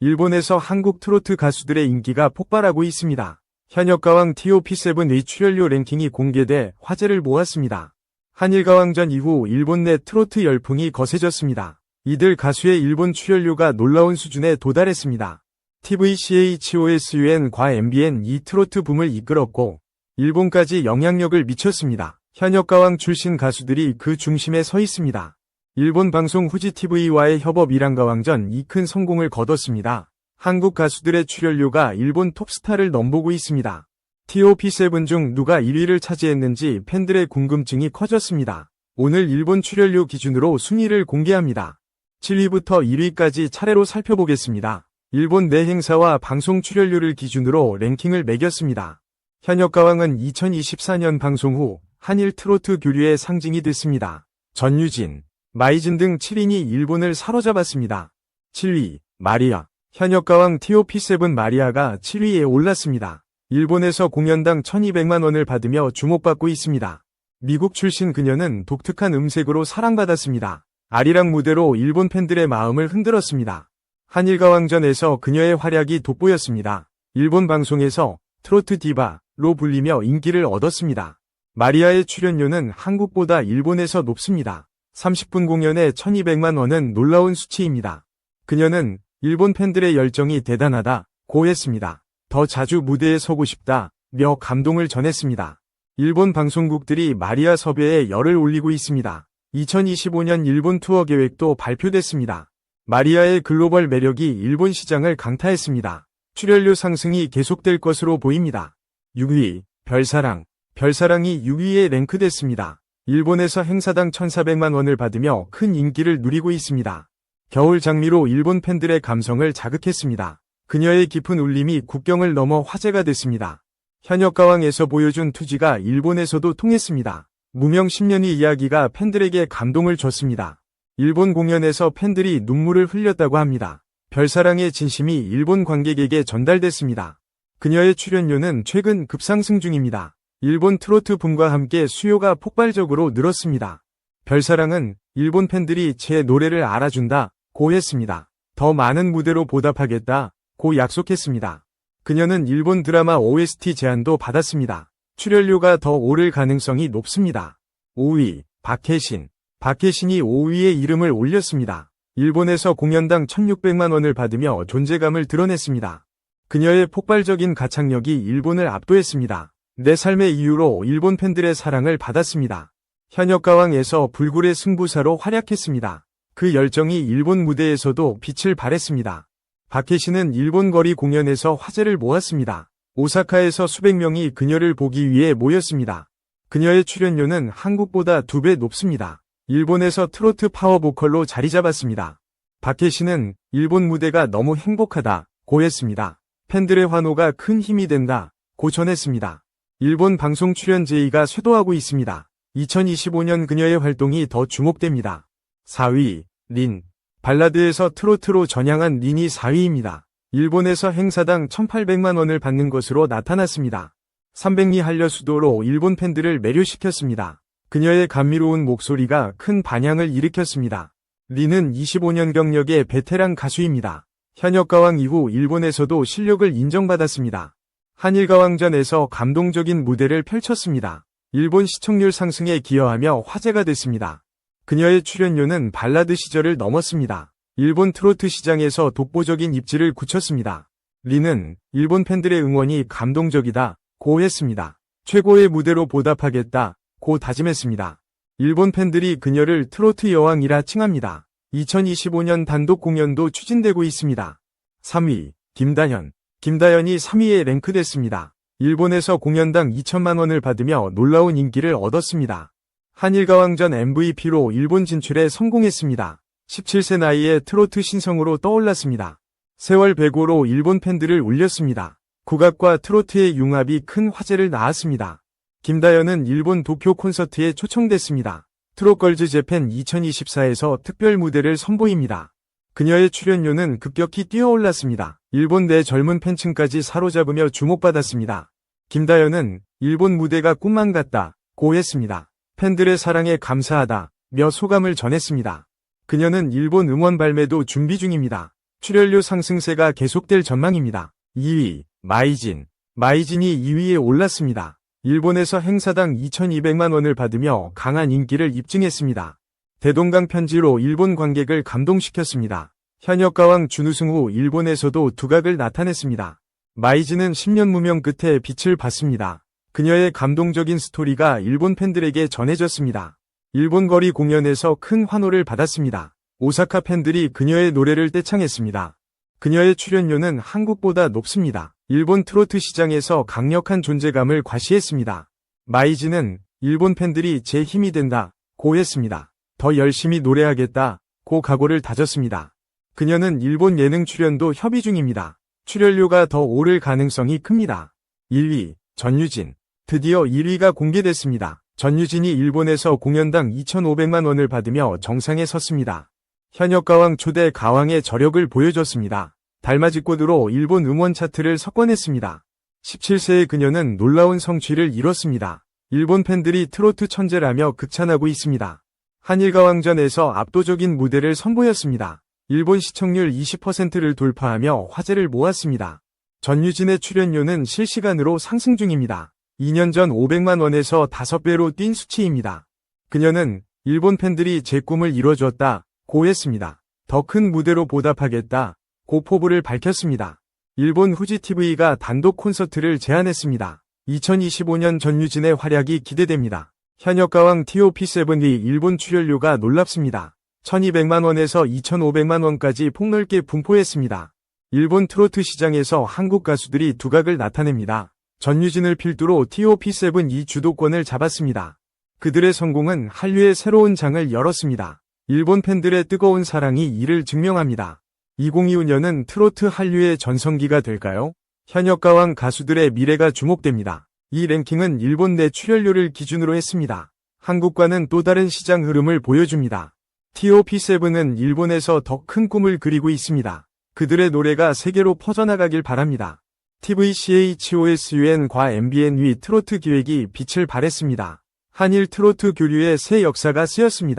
일본에서 한국 트로트 가수들의 인기가 폭발하고 있습니다. 현역 가왕 TOP7의 출연료 랭킹이 공개돼 화제를 모았습니다. 한일 가왕전 이후 일본 내 트로트 열풍이 거세졌습니다. 이들 가수의 일본 출연료가 놀라운 수준에 도달했습니다. TVCHOSUN 과 MBN 이 트로트 붐을 이끌었고 일본까지 영향력을 미쳤습니다. 현역 가왕 출신 가수들이 그 중심에 서 있습니다. 일본 방송 후지TV와의 협업 일한가왕전 이 큰 성공을 거뒀습니다. 한국 가수들의 출연료가 일본 톱스타를 넘보고 있습니다. TOP7 중 누가 1위를 차지했는지 팬들의 궁금증이 커졌습니다. 오늘 일본 출연료 기준으로 순위를 공개합니다. 7위부터 1위까지 차례로 살펴보겠습니다. 일본 내 행사와 방송 출연료를 기준으로 랭킹을 매겼습니다. 현역 가왕은 2024년 방송 후 한일 트로트 교류의 상징이 됐습니다. 전유진, 마이진 등 7인이 일본을 사로잡았습니다. 7위, 마리아. 현역가왕 TOP7 마리아가 7위에 올랐습니다. 일본에서 공연당 1200만 원을 받으며 주목받고 있습니다. 미국 출신 그녀는 독특한 음색으로 사랑받았습니다. 아리랑 무대로 일본 팬들의 마음을 흔들었습니다. 한일가왕전에서 그녀의 활약이 돋보였습니다. 일본 방송에서 트로트 디바로 불리며 인기를 얻었습니다. 마리아의 출연료는 한국보다 일본에서 높습니다. 30분 공연에 1200만 원은 놀라운 수치입니다. 그녀는 일본 팬들의 열정이 대단하다 고 했습니다. 더 자주 무대에 서고 싶다 며 감동을 전했습니다. 일본 방송국들이 마리아 섭외에 열을 올리고 있습니다. 2025년 일본 투어 계획도 발표됐습니다. 마리아의 글로벌 매력이 일본 시장을 강타했습니다. 출연료 상승이 계속될 것으로 보입니다. 6위, 별사랑. 별사랑이 6위에 랭크됐습니다. 일본에서 행사당 1,400만 원을 받으며 큰 인기를 누리고 있습니다. 겨울 장미로 일본 팬들의 감성을 자극했습니다. 그녀의 깊은 울림이 국경을 넘어 화제가 됐습니다. 현역가왕에서 보여준 투지가 일본에서도 통했습니다. 무명 10년의 이야기가 팬들에게 감동을 줬습니다. 일본 공연에서 팬들이 눈물을 흘렸다고 합니다. 별사랑의 진심이 일본 관객에게 전달됐습니다. 그녀의 출연료는 최근 급상승 중입니다. 일본 트로트 붐과 함께 수요가 폭발적으로 늘었습니다. 별사랑은 일본 팬들이 제 노래를 알아준다 고 했습니다. 더 많은 무대로 보답하겠다 고 약속했습니다. 그녀는 일본 드라마 OST 제안도 받았습니다. 출연료가 더 오를 가능성이 높습니다. 5위 박혜신 박혜신이 5위에 이름을 올렸습니다. 일본에서 공연당 1600만 원을 받으며 존재감을 드러냈습니다. 그녀의 폭발적인 가창력이 일본을 압도했습니다. 내 삶의 이유로 일본 팬들의 사랑을 받았습니다. 현역가왕에서 불굴의 승부사로 활약했습니다. 그 열정이 일본 무대에서도 빛을 발했습니다. 박혜신은 일본 거리 공연에서 화제를 모았습니다. 오사카에서 수백 명이 그녀를 보기 위해 모였습니다. 그녀의 출연료는 한국보다 두 배 높습니다. 일본에서 트로트 파워 보컬로 자리 잡았습니다. 박혜신은 일본 무대가 너무 행복하다 고 했습니다. 팬들의 환호가 큰 힘이 된다 고 전했습니다. 일본 방송 출연 제의가 쇄도하고 있습니다. 2025년 그녀의 활동이 더 주목됩니다. 4위, 린. 발라드에서 트로트로 전향한 린이 4위입니다. 일본에서 행사당 1800만 원을 받는 것으로 나타났습니다. 300리 한려 수도로 일본 팬들을 매료시켰습니다. 그녀의 감미로운 목소리가 큰 반향을 일으켰습니다. 리는 25년 경력의 베테랑 가수입니다. 현역 가왕 이후 일본에서도 실력을 인정받았습니다. 한일가왕전에서 감동적인 무대를 펼쳤습니다. 일본 시청률 상승에 기여하며 화제가 됐습니다. 그녀의 출연료는 발라드 시절을 넘었습니다. 일본 트로트 시장에서 독보적인 입지를 굳혔습니다. 리는 일본 팬들의 응원이 감동적이다 고 했습니다. 최고의 무대로 보답하겠다 고 다짐했습니다. 일본 팬들이 그녀를 트로트 여왕이라 칭합니다. 2025년 단독 공연도 추진되고 있습니다. 3위, 김다현. 김다현이 3위에 랭크됐습니다. 일본에서 공연당 2천만 원을 받으며 놀라운 인기를 얻었습니다. 한일가왕전 MVP로 일본 진출에 성공했습니다. 17세 나이에 트로트 신성으로 떠올랐습니다. 세월 배고로 일본 팬들을 울렸습니다. 국악과 트로트의 융합이 큰 화제를 낳았습니다. 김다현은 일본 도쿄 콘서트에 초청됐습니다. 트롯걸즈 재팬 2024에서 특별 무대를 선보입니다. 그녀의 출연료는 급격히 뛰어올랐습니다. 일본 내 젊은 팬층까지 사로잡으며 주목받았습니다. 김다현은 일본 무대가 꿈만 같다 고 했습니다. 팬들의 사랑에 감사하다 며 소감을 전했습니다. 그녀는 일본 음원 발매도 준비 중입니다. 출연료 상승세가 계속될 전망입니다. 2위, 마이진. 마이진이 2위에 올랐습니다. 일본에서 행사당 2200만 원을 받으며 강한 인기를 입증했습니다. 대동강 편지로 일본 관객을 감동시켰습니다. 현역가왕 준우승 후 일본에서도 두각을 나타냈습니다. 마이진은 10년 무명 끝에 빛을 봤습니다. 그녀의 감동적인 스토리가 일본 팬들에게 전해졌습니다. 일본 거리 공연에서 큰 환호를 받았습니다. 오사카 팬들이 그녀의 노래를 떼창했습니다. 그녀의 출연료는 한국보다 높습니다. 일본 트로트 시장에서 강력한 존재감을 과시했습니다. 마이지는 일본 팬들이 제 힘이 된다, 고 했습니다. 더 열심히 노래하겠다, 고 각오를 다졌습니다. 그녀는 일본 예능 출연도 협의 중입니다. 출연료가 더 오를 가능성이 큽니다. 1위, 전유진. 드디어 1위가 공개됐습니다. 전유진이 일본에서 공연당 2,500만 원을 받으며 정상에 섰습니다. 현역 가왕 초대 가왕의 저력을 보여줬습니다. 달맞이꽃으로 일본 음원 차트를 석권했습니다. 17세의 그녀는 놀라운 성취를 이뤘습니다. 일본 팬들이 트로트 천재라며 극찬하고 있습니다. 한일가왕전에서 압도적인 무대를 선보였습니다. 일본 시청률 20%를 돌파하며 화제를 모았습니다. 전유진의 출연료는 실시간으로 상승 중입니다. 2년 전 500만 원에서 5배로 뛴 수치입니다. 그녀는 일본 팬들이 제 꿈을 이뤄줬다, 고 했습니다. 더 큰 무대로 보답하겠다, 고 포부를 밝혔습니다. 일본 후지TV가 단독 콘서트를 제안했습니다. 2025년 전유진의 활약이 기대됩니다. 현역 가왕 TOP7이 일본 출연료가 놀랍습니다. 1200만 원에서 2500만 원까지 폭넓게 분포했습니다. 일본 트로트 시장에서 한국 가수들이 두각을 나타냅니다. 전유진을 필두로 TOP7 이 주도권을 잡았습니다. 그들의 성공은 한류의 새로운 장을 열었습니다. 일본 팬들의 뜨거운 사랑이 이를 증명합니다. 2025년은 트로트 한류의 전성기가 될까요? 현역 가왕 가수들의 미래가 주목됩니다. 이 랭킹은 일본 내 출연료를 기준으로 했습니다. 한국과는 또 다른 시장 흐름을 보여줍니다. TOP7은 일본에서 더 큰 꿈을 그리고 있습니다. 그들의 노래가 세계로 퍼져나가길 바랍니다. TVCHOSUN과 MBN 위 트로트 기획이 빛을 발했습니다. 한일 트로트 교류의 새 역사가 쓰였습니다.